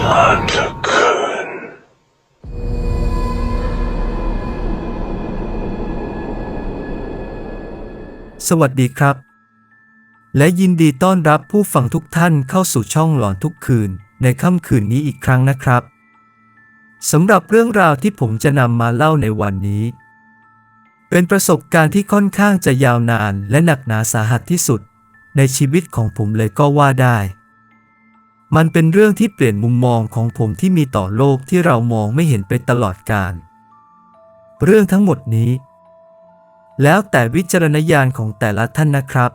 นานเหลือเกินสวัสดีครับ และยินดีต้อนรับผู้ฟังทุกท่านเข้าสู่ช่องหลอนทุกคืน ในค่ำคืนนี้อีกครั้งนะครับสำหรับเรื่องราวที่ผมจะนำมาเล่าในวันนี้ เป็นประสบการณ์ที่ค่อนข้างจะยาวนานและหนักหนาสาหัสที่สุด ในชีวิตของผมเลยก็ว่าได้ มันเป็นเรื่องที่เปลี่ยนมุมมองของผมที่มีต่อโลกที่เรามองไม่เห็นไปตลอดกาลเรื่องทั้งหมดนี้ แล้วแต่วิจารณญาณของแต่ละท่านนะครับ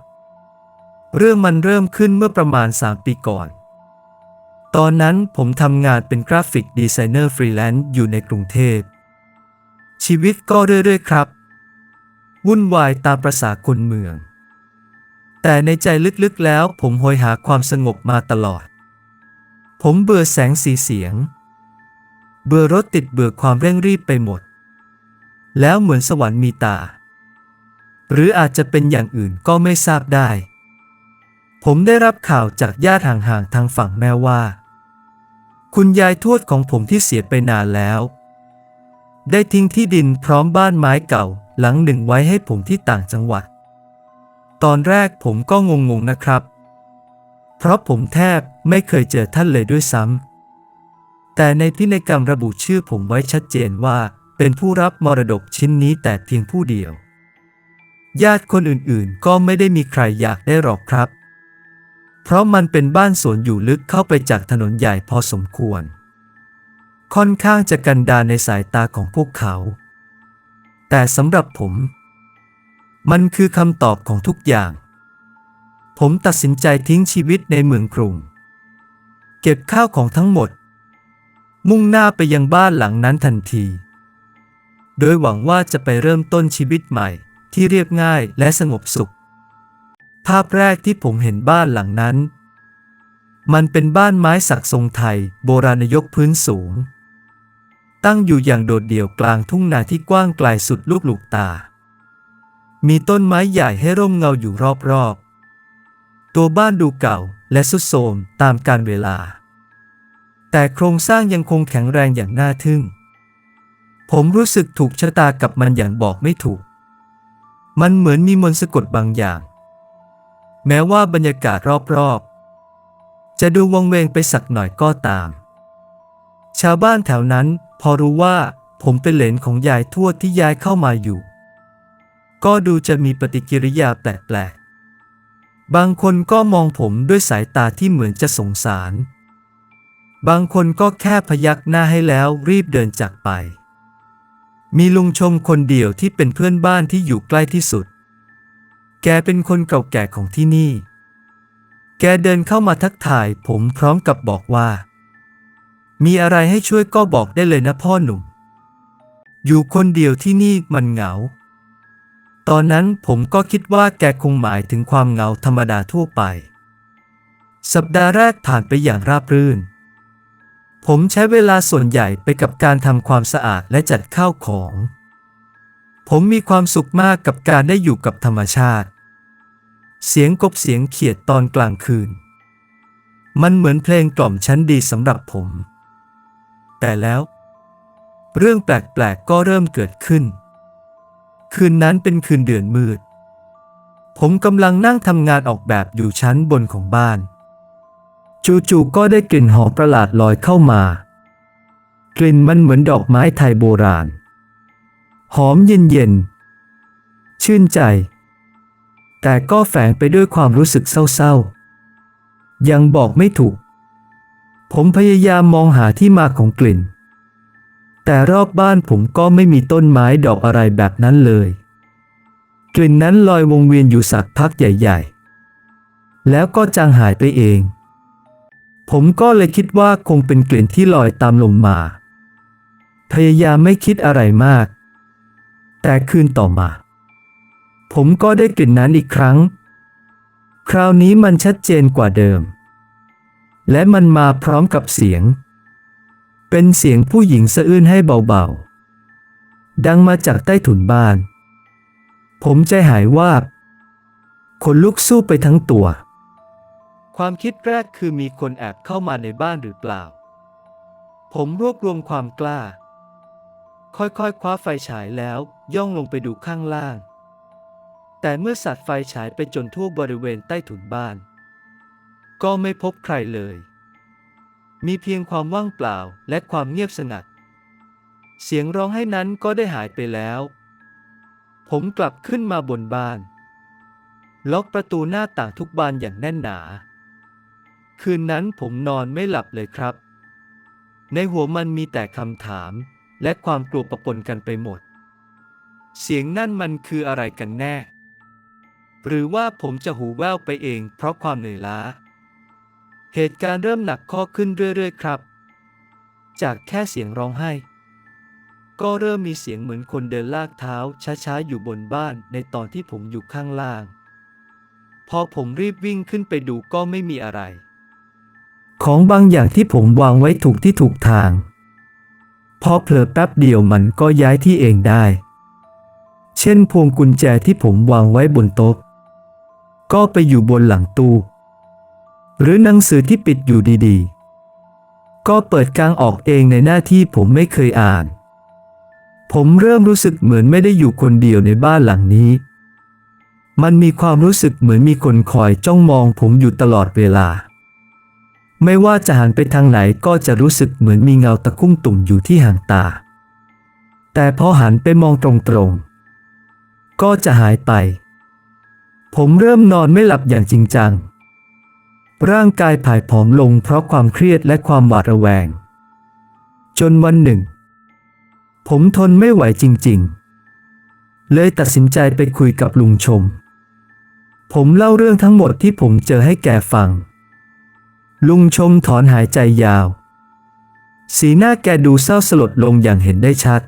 เรื่องมันเริ่มขึ้นเมื่อประมาณ 3 ปีก่อน ตอนนั้นผมทำงานเป็นกราฟิกดีไซเนอร์ฟรีแลนซ์อยู่ในกรุงเทพ ชีวิตก็เรื่อยๆครับ วุ่นวายตามประษาคนเมือง แต่ในใจลึกๆแล้วผมโหยหาความสงบมาตลอด ผมเบื่อแสงสีเสียง เบื่อรถติดเบื่อความเร่งรีบไปหมด แล้วเหมือนสวรรค์มีตา หรืออาจจะเป็นอย่างอื่นก็ไม่ทราบได้ ผมได้รับข่าวจากญาติห่างๆทางฝั่งแม่ว่า คุณยายทวดของผมที่เสียไปนานแล้ว ได้ทิ้งที่ดินพร้อมบ้านไม้เก่าหลังหนึ่งไว้ให้ผมที่ต่างจังหวัด ตอนแรกผมก็งงๆนะครับ ราะผมแทบไม่เคยเจอท่านเลยด้วยซ้ำ แต่ในพินัยกรรมระบุชื่อผมไว้ชัดเจนว่า เป็นผู้รับมรดกชิ้นนี้แต่เพียงผู้เดียว ญาติคนอื่นๆ ก็ไม่ได้มีใครอยากได้หรอกครับ เพราะมันเป็นบ้านสวนอยู่ลึกเข้าไปจากถนนใหญ่พอสมควร ค่อนข้างจะกันดารในสายตาของพวกเขา แต่สำหรับผม มันคือคำตอบของทุกอย่าง ผมตัดสินใจทิ้งชีวิตในเมืองกรุง เก็บข้าวของทั้งหมด มุ่งหน้าไปยังบ้านหลังนั้นทันที โดยหวังว่าจะไปเริ่มต้นชีวิตใหม่ที่เรียบง่ายและสงบสุข ภาพแรกที่ผมเห็นบ้านหลังนั้น มันเป็นบ้านไม้สักทรงไทย โบราณยกพื้นสูง ตั้งอยู่อย่างโดดเดี่ยวกลางทุ่งนาที่กว้างไกลสุดลูกหลูกตา มีต้นไม้ใหญ่ให้ร่มเงาอยู่รอบ ตัวบ้านดูเก่าและสุดโทรมตามกาลเวลา แต่โครงสร้างยังคงแข็งแรงอย่างน่าทึ่ง ผมรู้สึกถูกชะตากับมันอย่างบอกไม่ถูก มันเหมือนมีมนต์สะกดบางอย่าง แม้ว่าบรรยากาศรอบๆ จะดูวังเวงไปสักหน่อยก็ตาม ชาวบ้านแถวนั้นพอรู้ว่าผมเป็นเหลนของยายทวดที่ย้ายเข้ามาอยู่ ก็ดูจะมีปฏิกิริยาแปลกๆ บางคนก็มองผมด้วยสายตาที่เหมือนจะสงสาร บางคนก็แค่พยักหน้าให้แล้วรีบเดินจากไป มีลุงชมคนเดียวที่เป็นเพื่อนบ้านที่อยู่ใกล้ที่สุด แกเป็นคนเก่าแก่ของที่นี่ แกเดินเข้ามาทักทายผมพร้อมกับบอกว่า มีอะไรให้ช่วยก็บอกได้เลยนะพ่อหนุ่ม อยู่คนเดียวที่นี่มันเหงา ตอนนั้นผมก็คิดว่าแกคงหมายถึงความเหงาธรรมดาทั่วไป สัปดาห์แรกผ่านไปอย่างราบรื่น ผมใช้เวลาส่วนใหญ่ไปกับการทำความสะอาดและจัดข้าวของ ผมมีความสุขมากกับการได้อยู่กับธรรมชาติ เสียงกบเสียงเขียดตอนกลางคืน มันเหมือนเพลงกล่อมชั้นดีสำหรับผม แต่แล้ว เรื่องแปลกๆก็เริ่มเกิดขึ้น คืนนั้นเป็นคืนเดือนมืด ผมกำลังนั่งทำงานออกแบบอยู่ชั้นบนของบ้าน จู่ๆก็ได้กลิ่นหอมประหลาดลอยเข้ามา กลิ่นมันเหมือนดอกไม้ไทยโบราณ หอมเย็นๆ ชื่นใจ แต่ก็แฝงไปด้วยความรู้สึกเศร้าๆ ยังบอกไม่ถูก ผมพยายามมองหาที่มาของกลิ่น แต่รอบบ้านผมก็ไม่มีต้นไม้ดอกอะไรแบบนั้นเลย กลิ่นนั้นลอยวงเวียนอยู่สักพักใหญ่ ๆ แล้วก็จางหายไปเอง ผมก็เลยคิดว่าคงเป็นกลิ่นที่ลอยตามลมมา พยายามไม่คิดอะไรมาก แต่คืนต่อมา ผมก็ได้กลิ่นนั้นอีกครั้ง คราวนี้มันชัดเจนกว่าเดิม และมันมาพร้อมกับเสียง เป็นเสียงผู้หญิงสะอื้นให้เบาๆ ดังมาจากใต้ถุนบ้าน ผมใจหายวาบขนลุกสู้ไปทั้งตัว ความคิดแรกคือมีคนแอบเข้ามาในบ้านหรือเปล่า ผมรวบรวมความกล้า ค่อยๆ คว้าไฟฉายแล้วย่องลงไปดูข้างล่าง แต่เมื่อสัตว์ไฟฉายไปจนทั่วบริเวณใต้ถุนบ้าน ก็ไม่พบใครเลย มีเพียงความว่างเปล่าและความเงียบสงัด เสียงร้องไห้นั้นก็ได้หายไปแล้ว ผมกลับขึ้นมาบนบ้าน ล็อกประตูหน้าต่างทุกบานอย่างแน่นหนา คืนนั้นผมนอนไม่หลับเลยครับ ในหัวมันมีแต่คำถามและความกลัวปะปนกันไปหมด เสียงนั่นมันคืออะไรกันแน่ หรือว่าผมจะหูแว่วไปเองเพราะความเหนื่อยล้า เหตุการณ์เริ่มหนักข้อขึ้นเรื่อยๆ ครับ จากแค่เสียงร้องไห้ ก็เริ่มมีเสียงเหมือนคนเดินลากเท้าช้าๆ อยู่บนบ้านในตอนที่ผมอยู่ข้างล่าง พอผมรีบวิ่งขึ้นไปดูก็ไม่มีอะไร ของบางอย่างที่ผมวางไว้ถูกที่ถูกทาง พอเผลอแป๊บเดียวมันก็ย้ายที่เองได้ เช่นพวงกุญแจที่ผมวางไว้บนโต๊ะก็ไปอยู่บนหลังตู้ หรือหนังสือที่ปิดอยู่ดีๆ ก็เปิดกลางออกเองในหน้าที่ผมไม่เคยอ่าน ผมเริ่มรู้สึกเหมือนไม่ได้อยู่คนเดียวในบ้านหลังนี้ มันมีความรู้สึกเหมือนมีคนคอยจ้องมองผมอยู่ตลอดเวลา ไม่ว่าจะหันไปทางไหนก็จะรู้สึกเหมือนมีเงาตะคุ่มตุ่มอยู่ที่ห่างตา แต่พอหันไปมองตรงๆ ก็จะหายไป ผมเริ่มนอนไม่หลับอย่างจริงจัง ร่างกายผายผอมลงเพราะความเครียดและความหวาดระแวง จนวันหนึ่ง ผมทนไม่ไหวจริง ๆ เลยตัดสินใจไปคุยกับลุงชม ผมเล่าเรื่องทั้งหมดที่ผมเจอให้แกฟัง ลุงชมถอนหายใจยาว สีหน้าแกดูเศร้าสลดลงอย่างเห็นได้ชัด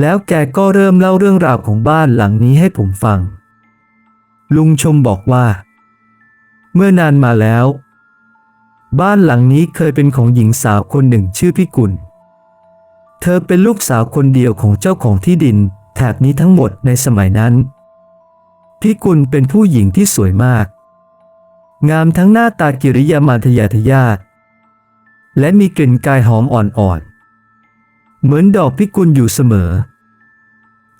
แล้วแกก็เริ่มเล่าเรื่องราวของบ้านหลังนี้ให้ผมฟัง ลุงชมบอกว่า เมื่อนานมาแล้ว บ้านหลังนี้เคยเป็นของหญิงสาวคนหนึ่งชื่อพิกุล เธอเป็นลูกสาวคนเดียวของเจ้าของที่ดินแถบนี้ทั้งหมดในสมัยนั้น พิกุลเป็นผู้หญิงที่สวยมาก งามทั้งหน้าตากิริยามารทยาทยาทและมีกลิ่นกายหอมอ่อนๆ เหมือนดอกพิกุลอยู่เสมอ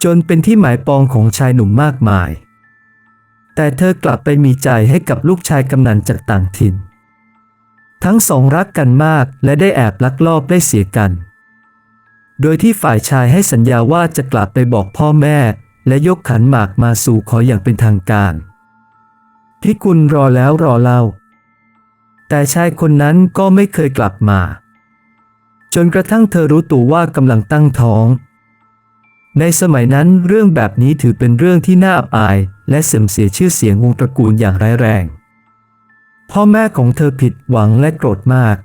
จนเป็นที่หมายปองของชายหนุ่มมากมาย แต่เธอกลับไปมีใจให้กับลูกชายกำนันจากต่างถิ่น ทั้งสองรักกันมากและได้แอบลักลอบได้เสียกัน โดยที่ฝ่ายชายให้สัญญาว่าจะกลับไปบอกพ่อแม่ และยกขันหมากมาสู่ขออย่างเป็นทางการพิกุลรอแล้วรอเล่า แต่ชายคนนั้นก็ไม่เคยกลับมา จนกระทั่งเธอรู้ตัวว่ากำลังตั้งท้อง ในสมัยนั้นเรื่องแบบนี้ถือเป็นเรื่องที่น่าอับอายและเสื่อมเสียชื่อเสียงวงตระกูลอย่างร้ายแรง พ่อแม่ของเธอผิดหวังและโกรธมาก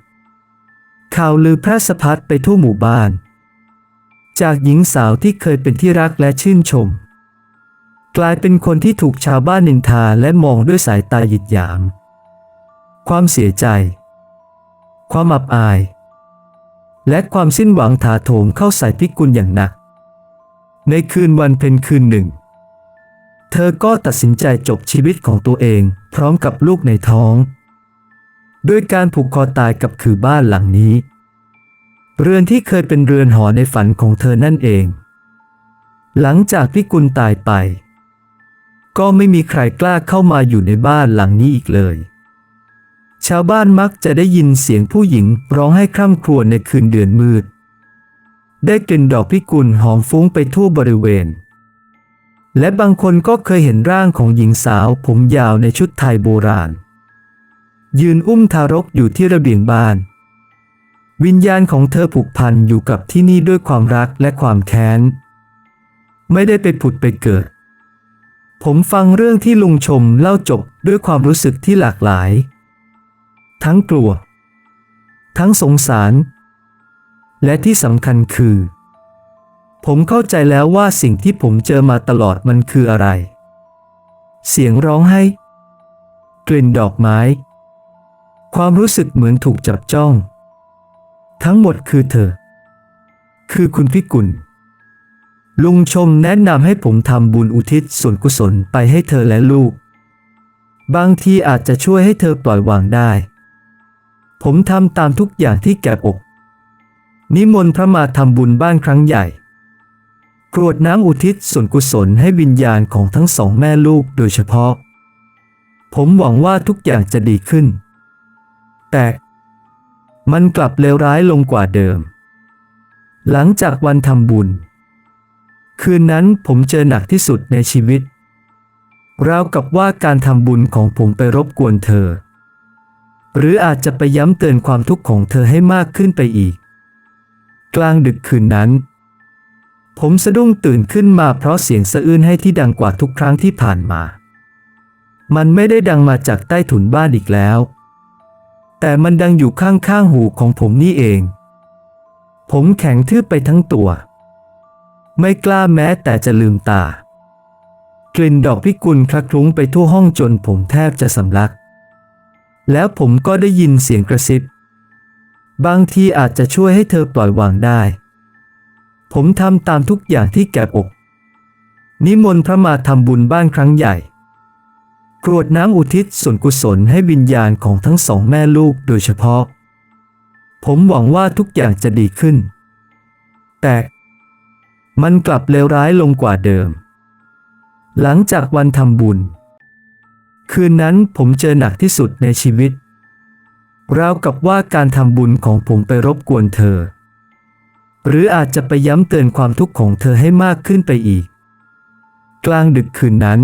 ข่าวลือแพร่สะพัดไปทั่วหมู่บ้าน จากหญิงสาวที่เคยเป็นที่รักและชื่นชม กลายเป็นคนที่ถูกชาวบ้านนินทาและมองด้วยสายตาหยิดหยาม ความเสียใจ ความอับอาย และความสิ้นหวังถาโถมเข้าใส่พิกุลอย่างหนัก ในคืนวันเพ็ญคืนหนึ่ง เธอก็ตัดสินใจจบชีวิตของตัวเอง พร้อมกับลูกในท้องด้วยการผูกคอตายกับคือบ้านหลังนี้ เรือนที่เคยเป็นเรือนหอในฝันของเธอนั่นเอง หลังจากพิกุลตายไป ก็ไม่มีใครกล้าเข้ามาอยู่ในบ้านหลังนี้อีกเลย ชาวบ้านมักจะได้ยินเสียงผู้หญิงร้องให้คร่ำครวญในคืนเดือนมืด ได้กลิ่นดอกพิกุลหอมฟุ้งไปทั่วบริเวณ และบางคนก็เคยเห็นร่างของหญิงสาวผมยาวในชุดไทยโบราณ ยืนอุ้มทารกอยู่ที่ระเบียงบ้าน วิญญาณของเธอผูกพันอยู่กับที่นี่ด้วยความรักและความแค้น ไม่ได้ไปผุดไปเกิด ผมฟังเรื่องที่ลุงชมเล่าจบด้วยความรู้สึกที่หลากหลาย ทั้งกลัว ทั้งสงสาร และที่สำคัญคือ ผมเข้าใจแล้วว่าสิ่งที่ผมเจอมาตลอดมันคืออะไร เสียงร้องไห้ กลิ่นดอกไม้ ความรู้สึกเหมือนถูกจับจ้อง ทั้งหมดคือเธอ คือคุณพิกุล ลุงชมแนะนำให้ผมทำบุญอุทิศส่วนกุศลไปให้เธอและลูก บางทีอาจจะช่วยให้เธอปล่อยวางได้ ผมทำตามทุกอย่างที่แกบอก นิมนต์พระมาทำบุญบ้านครั้งใหญ่ กรวดน้ำอุทิศส่วนกุศลให้วิญญาณของทั้งสองแม่ลูกโดยเฉพาะ ผมหวังว่าทุกอย่างจะดีขึ้น แต่มันกลับเลวร้ายลงกว่าเดิม หลังจากวันทำบุญ คืนนั้นผมเจอหนักที่สุดในชีวิตราวกับว่าการทำบุญของผมไปรบกวนเธอ หรืออาจจะไปย้ำเตือนความทุกข์ของเธอให้มากขึ้นไปอีก กลางดึกคืนนั้น ผมสะดุ้งตื่นขึ้นมาเพราะเสียงสะอื้นให้ที่ดังกว่าทุกครั้งที่ผ่านมา มันไม่ได้ดังมาจากใต้ถุนบ้านอีกแล้ว แต่มันดังอยู่ข้างๆหูของผมนี่เอง ผมแข็งทื่อไปทั้งตัว ไม่กล้าแม้แต่จะลืมตา กลิ่นดอกพิกุลคละคลุ้งไปทั่วห้องจนผมแทบจะสำลัก แล้วผมก็ได้ยินเสียงกระซิบ บางทีอาจจะช่วยให้เธอปล่อยวางได้ ผมทำตามทุกอย่างที่แกบอก นิมนต์พระมาทำบุญบ้านครั้งใหญ่ กรวดน้ำอุทิศส่วนกุศลให้วิญญาณของทั้งสองแม่ลูกโดยเฉพาะ ผมหวังว่าทุกอย่างจะดีขึ้น แต่มันกลับเลวร้ายลงกว่าเดิม หลังจากวันทำบุญ คืนนั้นผมเจอหนักที่สุดในชีวิตราวกับว่าการทำบุญของผมไปรบกวนเธอ หรืออาจจะไปย้ำเตือนความทุกข์ของเธอให้มากขึ้นไปอีก กลางดึกคืนนั้น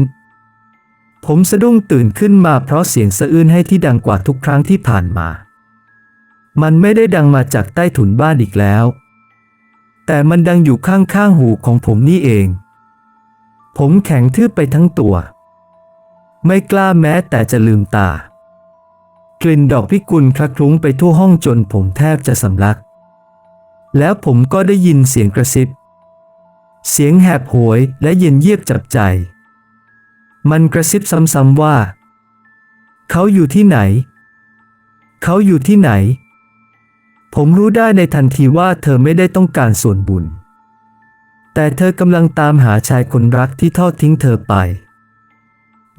ผมสะดุ้งตื่นขึ้นมาเพราะเสียงสะอื้นให้ที่ดังกว่าทุกครั้งที่ผ่านมา มันไม่ได้ดังมาจากใต้ถุนบ้านอีกแล้ว แต่มันดังอยู่ข้างๆหูของผมนี่เอง ผมแข็งทื่อไปทั้งตัว ไม่กล้าแม้แต่จะลืมตากลิ่นดอกพิกุลคละคลุ้งไปทั่วห้องจนผมแทบจะสำลัก แล้วผมก็ได้ยินเสียงกระซิบ เสียงแหบโหวยและเย็นเยียบจับใจ มันกระซิบซ้ำๆว่า เขาอยู่ที่ไหน เขาอยู่ที่ไหน ผมรู้ได้ในทันทีว่าเธอไม่ได้ต้องการส่วนบุญ แต่เธอกำลังตามหาชายคนรักที่ทอดทิ้งเธอไป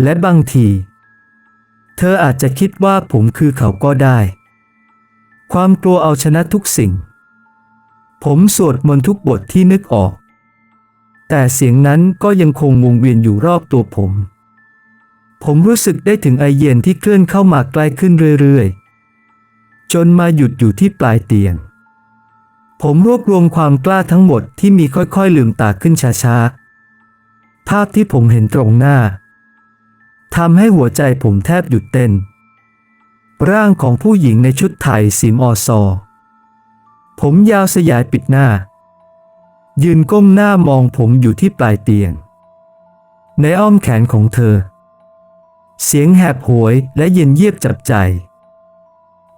และบางที เธออาจจะคิดว่าผมคือเขาก็ได้ ความกลัวเอาชนะทุกสิ่ง ผมสวดมนต์ทุกบทที่นึกออก แต่เสียงนั้นก็ยังคงวงเวียนอยู่รอบตัวผม ผมรู้สึกได้ถึงไอเย็นที่เคลื่อนเข้ามาใกล้ขึ้นเรื่อยๆ จนมาหยุดอยู่ที่ปลายเตียง ผมรวบรวมความกล้าทั้งหมดที่มีค่อยๆลืมตาขึ้นช้าๆ ภาพที่ผมเห็นตรงหน้าทำให้หัวใจผมแทบหยุดเต้น ร่างของผู้หญิงในชุดไทยสีมอซอ ผมยาวสยายปิดหน้า ยืนก้มหน้ามองผมอยู่ที่ปลายเตียง ในอ้อมแขนของเธอ เสียงแหบโหวยและเย็นเยียบจับใจ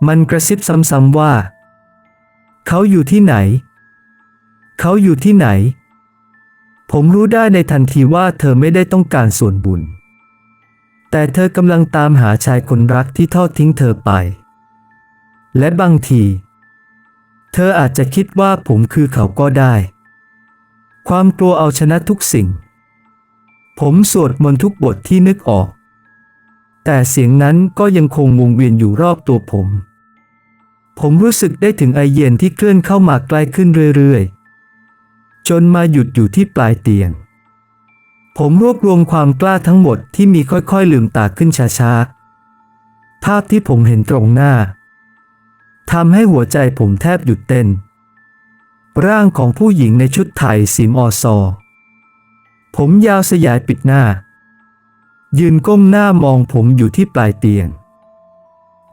มันกระซิบซ้ำๆว่า เขาอยู่ที่ไหน เขาอยู่ที่ไหน ผมรู้ได้ในทันทีว่าเธอไม่ได้ต้องการส่วนบุญ แต่เธอกำลังตามหาชายคนรักที่ทอดทิ้งเธอไป และบางที ธออาจจะคิดว่าผมคือเขาก็ได้ ความกลัวเอาชนะทุกสิ่ง ผมสวดมนต์ทุกบทที่นึกออก แต่เสียงนั้นก็ยังคงวงเวียนอยู่รอบตัวผม ผมรู้สึกได้ถึงไอเย็นที่เคลื่อนเข้ามาใกล้ขึ้นเรื่อยๆ จนมาหยุดอยู่ที่ปลายเตียง ผมรวบรวมความกล้าทั้งหมดที่มีค่อยๆลืมตาขึ้นช้าๆ ภาพที่ผมเห็นตรงหน้า ทำให้หัวใจผมแทบหยุดเต้น ร่างของผู้หญิงในชุดไทยสีมอซอ ผมยาวสยายปิดหน้า ยืนก้มหน้ามองผมอยู่ที่ปลายเตียง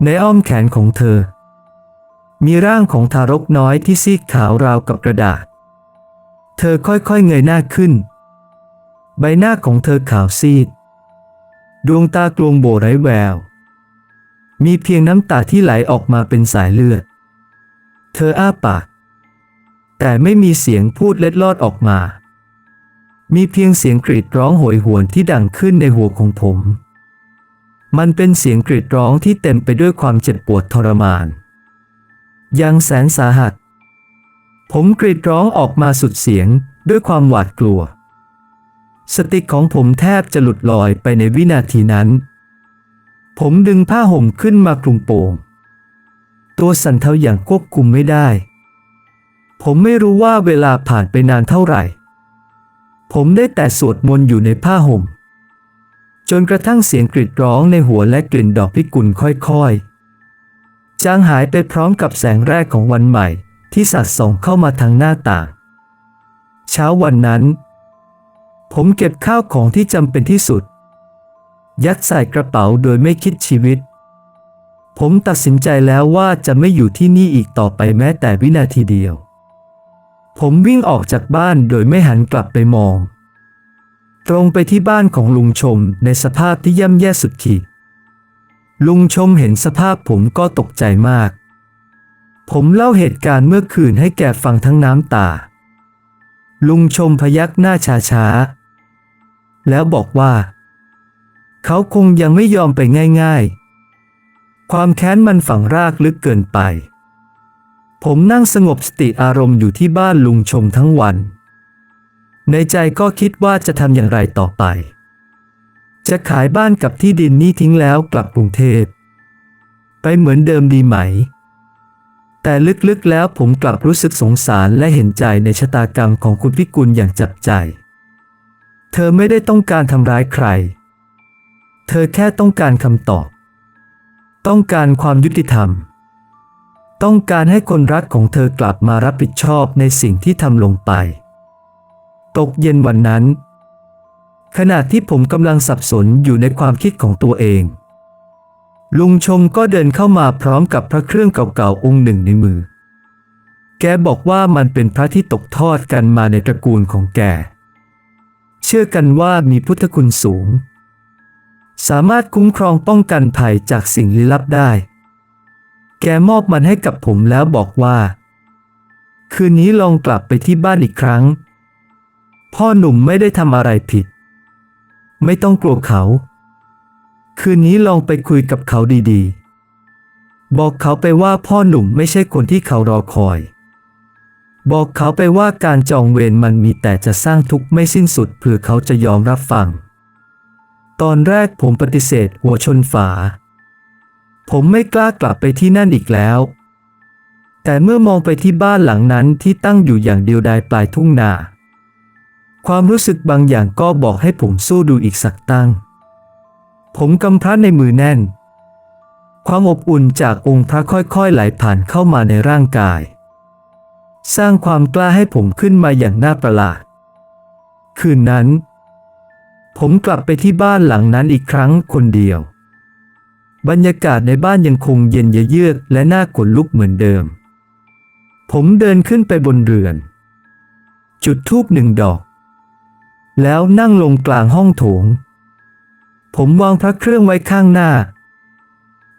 ในอ้อมแขนของเธอ มีร่างของทารกน้อยที่ซีดขาวราวกับกระดาษ เธอค่อยๆเงยหน้าขึ้น ใบหน้าของเธอขาวซีด ดวงตากลวงโบไร้แวว มีเพียงน้ำตาที่ไหลออกมาเป็นสายเลือด เธออ้าปาก แต่ไม่มีเสียงพูดเล็ดลอดออกมา มีเพียงเสียงกรีดร้องโหยหวนที่ดังขึ้นในหัวของผม มันเป็นเสียงกรีดร้องที่เต็มไปด้วยความเจ็บปวดทรมาน ยังแสนสาหัส ผมกรีดร้องออกมาสุดเสียงด้วยความหวาดกลัว สติของผมแทบจะหลุดลอยไปในวินาทีนั้น ผมดึงผ้าห่มขึ้นมาคลุมโปง ตัวสั่นเทาอย่างควบคุมไม่ได้ ผมไม่รู้ว่าเวลาผ่านไปนานเท่าไหร่ ผมได้แต่สวดมนต์อยู่ในผ้าห่ม จนกระทั่งเสียงกรีดร้องในหัวและกลิ่นดอกพิกุลค่อยๆ จางหายไปพร้อมกับแสงแรกของวันใหม่ที่สัดส่องเข้ามาทางหน้าต่าง เช้าวันนั้น ผมเก็บข้าวของที่จำเป็นที่สุด ยัดใส่กระเป๋าโดยไม่คิดชีวิต ผมตัดสินใจแล้วว่าจะไม่อยู่ที่นี่อีกต่อไปแม้แต่วินาทีเดียว ผมวิ่งออกจากบ้านโดยไม่หันกลับไปมอง ตรงไปที่บ้านของลุงชมในสภาพที่ย่ำแย่สุดขีด ลุงชมเห็นสภาพผมก็ตกใจมาก ผมเล่าเหตุการณ์เมื่อคืนให้แกฟังทั้งน้ำตา ลุงชมพยักหน้าช้าๆแล้วบอกว่า เขาคงยังไม่ยอมไปง่าย ๆ ความแค้นมันฝังรากลึกเกินไป ผมนั่งสงบสติอารมณ์อยู่ที่บ้านลุงชมทั้งวัน ในใจก็คิดว่าจะทำอย่างไรต่อไป จะขายบ้านกับที่ดินนี้ทิ้งแล้วกลับกรุงเทพ ไปเหมือนเดิมดีไหม แต่ลึกๆแล้วผมกลับรู้สึกสงสารและเห็นใจในชะตากรรมของคุณพิกุลอย่างจับใจ เธอไม่ได้ต้องการทำร้ายใคร เธอแค่ต้องการคำตอบ ต้องการความยุติธรรม ต้องการให้คนรักของเธอกลับมารับผิดชอบในสิ่งที่ทำลงไป ตกเย็นวันนั้น ขณะที่ผมกำลังสับสนอยู่ในความคิดของตัวเอง ลุงชมก็เดินเข้ามาพร้อมกับพระเครื่องเก่าๆองค์หนึ่งในมือ แกบอกว่ามันเป็นพระที่ตกทอดกันมาในตระกูลของแก เชื่อกันว่ามีพุทธคุณสูง สามารถคุ้มครองป้องกันภัยจากสิ่งลี้ลับได้ แกมอบมันให้กับผมแล้วบอกว่า คืนนี้ลองกลับไปที่บ้านอีกครั้ง พ่อหนุ่มไม่ได้ทำอะไรผิด ไม่ต้องกลัวเขา คืนนี้ลองไปคุยกับเขาดีๆ บอกเขาไปว่าพ่อหนุ่มไม่ใช่คนที่เขารอคอย บอกเขาไปว่าการจองเวรมันมีแต่จะสร้างทุกข์ไม่สิ้นสุดเพื่อเขาจะยอมรับฟัง ตอนแรกผมปฏิเสธหัวชนฝา ผมไม่กล้ากลับไปที่นั่นอีกแล้ว แต่เมื่อมองไปที่บ้านหลังนั้นที่ตั้งอยู่อย่างเดียวดายปลายทุ่งนา ความรู้สึกบางอย่างก็บอกให้ผมสู้ดูอีกสักตั้ง ผมกำพร้าในมือแน่น ความอบอุ่นจากองค์พระค่อยๆไหลผ่านเข้ามาในร่างกาย สร้างความกล้าให้ผมขึ้นมาอย่างน่าประหลาด คืนนั้น ผมกลับไปที่บ้านหลังนั้นอีกครั้งคนเดียว บรรยากาศในบ้านยังคงเย็นเยือกและน่าขนลุกเหมือนเดิม ผมเดินขึ้นไปบนเรือน จุดธูปหนึ่งดอก แล้วนั่งลงกลางห้องโถง ผมวางพระเครื่องไว้ข้างหน้า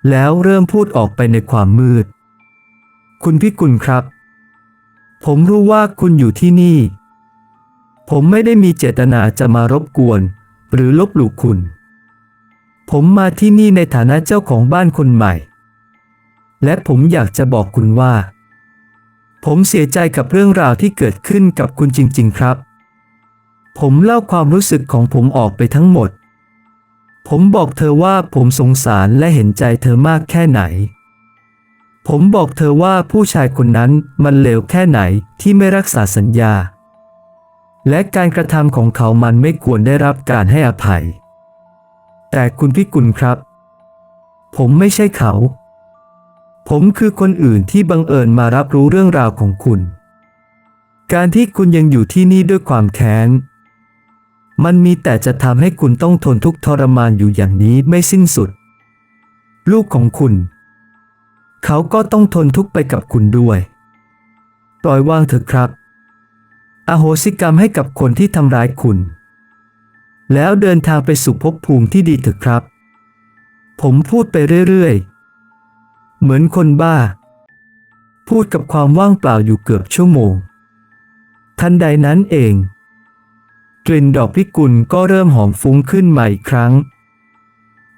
แล้วเริ่มพูดออกไปในความมืด คุณพิกุลครับ ผมรู้ว่าคุณอยู่ที่นี่ผมไม่ได้มีเจตนาจะมารบกวน หรือลบหลู่คุณ ผมมาที่นี่ในฐานะเจ้าของบ้านคนใหม่ และผมอยากจะบอกคุณว่า ผมเสียใจกับเรื่องราวที่เกิดขึ้นกับคุณจริง ๆ ครับ ผมเล่าความรู้สึกของผมออกไปทั้งหมด ผมบอกเธอว่าผมสงสารและเห็นใจเธอมากแค่ไหนผมบอกเธอว่าผู้ชายคนนั้นมันเลวแค่ไหนที่ไม่รักษาสัญญา และการกระทำของเขามันไม่ควรได้รับการให้อภัย แต่คุณพิกุลครับ ผมไม่ใช่เขา ผมคือคนอื่นที่บังเอิญมารับรู้เรื่องราวของคุณ การที่คุณยังอยู่ที่นี่ด้วยความแค้น มันมีแต่จะทำให้คุณต้องทนทุกข์ทรมานอยู่อย่างนี้ไม่สิ้นสุด ลูกของคุณ เขาก็ต้องทนทุกข์ไปกับคุณด้วย ปล่อยวางเถอะครับ อโหสิกรรมให้กับคนที่ทำร้ายคุณ แล้วเดินทางไปสู่ภพภูมิที่ดีเถอะครับ ผมพูดไปเรื่อยๆ เหมือนคนบ้า พูดกับความว่างเปล่าอยู่เกือบชั่วโมง ทันใดนั้นเอง กลิ่นดอกพิกุลก็เริ่มหอมฟุ้งขึ้นมาอีกครั้ง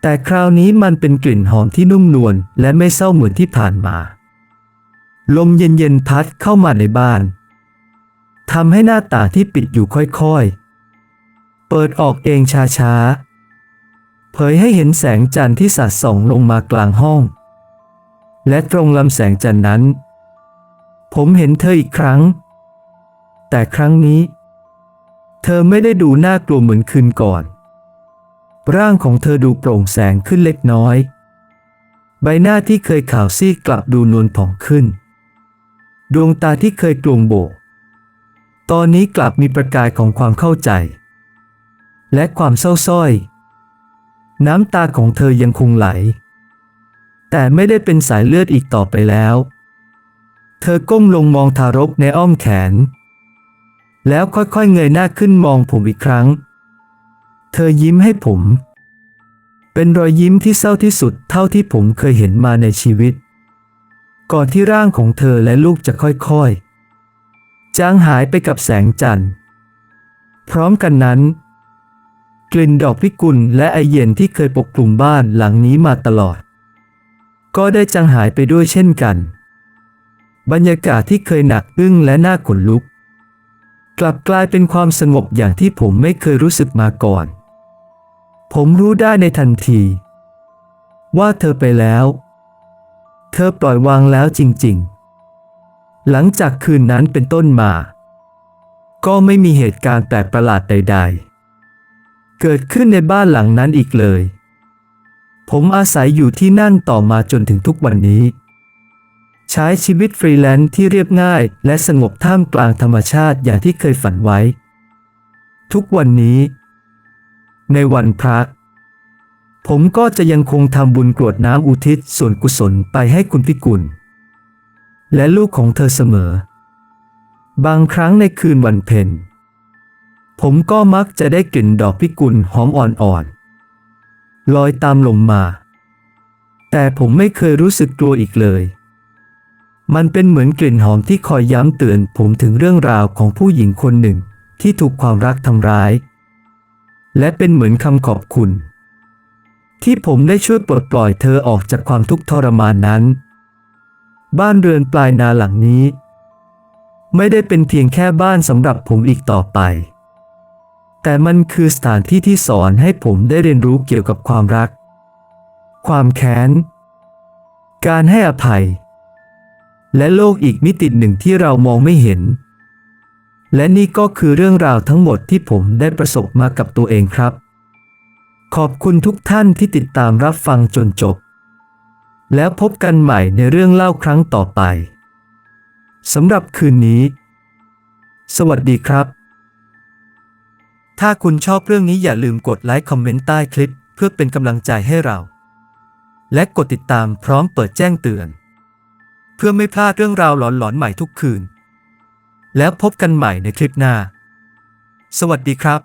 แต่คราวนี้มันเป็นกลิ่นหอมที่นุ่มนวลและไม่เศร้าเหมือนที่ผ่านมา ลมเย็นๆพัดเข้ามาในบ้าน ทำให้หน้าต่างที่ปิดอยู่ค่อยๆ เปิดออกเองช้าๆ เผยให้เห็นแสงจันทร์ที่สาดส่องลงมากลางห้อง และตรงลำแสงจันทร์นั้น ผมเห็นเธออีกครั้ง แต่ครั้งนี้ เธอไม่ได้ดูน่ากลัวเหมือนคืนก่อน ร่างของเธอดูโปร่งแสงขึ้นเล็กน้อย ใบหน้าที่เคยขาวซีดกลับดูนวลผ่องขึ้น ดวงตาที่เคยกลวงโบก ตอนนี้กลับมีประกายของความเข้าใจ และความเศร้าส้อย น้ำตาของเธอยังคงไหล แต่ไม่ได้เป็นสายเลือดอีกต่อไปแล้ว เธอก้มลงมองทารกในอ้อมแขน แล้วค่อยๆเงยหน้าขึ้นมองผมอีกครั้ง เธอยิ้มให้ผม เป็นรอยยิ้มที่เศร้าที่สุดเท่าที่ผมเคยเห็นมาในชีวิต ก่อนที่ร่างของเธอและลูกจะค่อยๆ จางหายไปกับแสงจันทร์ พร้อมกันนั้น กลิ่นดอกพิกุลและไอเย็นที่เคยปกคลุมบ้านหลังนี้มาตลอด ก็ได้จางหายไปด้วยเช่นกัน บรรยากาศที่เคยหนักอึ้งและน่าขนลุก กลับกลายเป็นความสงบอย่างที่ผมไม่เคยรู้สึกมาก่อน ผมรู้ได้ในทันที ว่าเธอไปแล้ว เธอปล่อยวางแล้วจริง ๆ หลังจากคืนนั้นเป็นต้นมา ก็ไม่มีเหตุการณ์แปลกประหลาดใด ๆ เกิดขึ้นในบ้านหลังนั้นอีกเลย ผมอาศัยอยู่ที่นั่นต่อมาจนถึงทุกวันนี้ ใช้ชีวิตฟรีแลนซ์ที่เรียบง่ายและสงบท่ามกลางธรรมชาติอย่างที่เคยฝันไว้ ทุกวันนี้ ในวันพระผมก็จะยังคงทำบุญกรวดน้ำอุทิศส่วนกุศลไปให้คุณพิกุล และลูกของเธอเสมอ บางครั้งในคืนวันเพ็ญผมก็มักจะได้กลิ่นดอกพิกุลหอมอ่อนๆลอยตามลมมา แต่ผมไม่เคยรู้สึกกลัวอีกเลย มันเป็นเหมือนกลิ่นหอมที่คอยย้ำเตือนผมถึงเรื่องราวของผู้หญิงคนหนึ่งที่ถูกความรักทำร้าย และเป็นเหมือนคำขอบคุณ ที่ผมได้ช่วยปลดปล่อยเธอออกจากความทุกข์ทรมานนั้น บ้านเรือนปลายนาหลังนี้ ไม่ได้เป็นเพียงแค่บ้านสำหรับผมอีกต่อไป แต่มันคือสถานที่ที่สอนให้ผมได้เรียนรู้เกี่ยวกับความรัก ความแค้น การให้อภัย และโลกอีกมิติหนึ่งที่เรามองไม่เห็น และนี่ก็คือเรื่องราวทั้งหมดที่ผมได้ประสบมากับตัวเองครับ ขอบคุณทุกท่านที่ติดตามรับฟังจนจบ แล้วพบกันใหม่ในเรื่องเล่าครั้งต่อไปสำหรับคืนนี้ สวัสดีครับ ถ้าคุณชอบเรื่องนี้อย่าลืมกดไลค์คอมเมนต์ใต้คลิป เพื่อเป็นกำลังใจให้เรา และกดติดตามพร้อมเปิดแจ้งเตือน เพื่อไม่พลาดเรื่องราวหลอนๆใหม่ทุกคืน แล้วพบกันใหม่ในคลิปหน้า สวัสดีครับ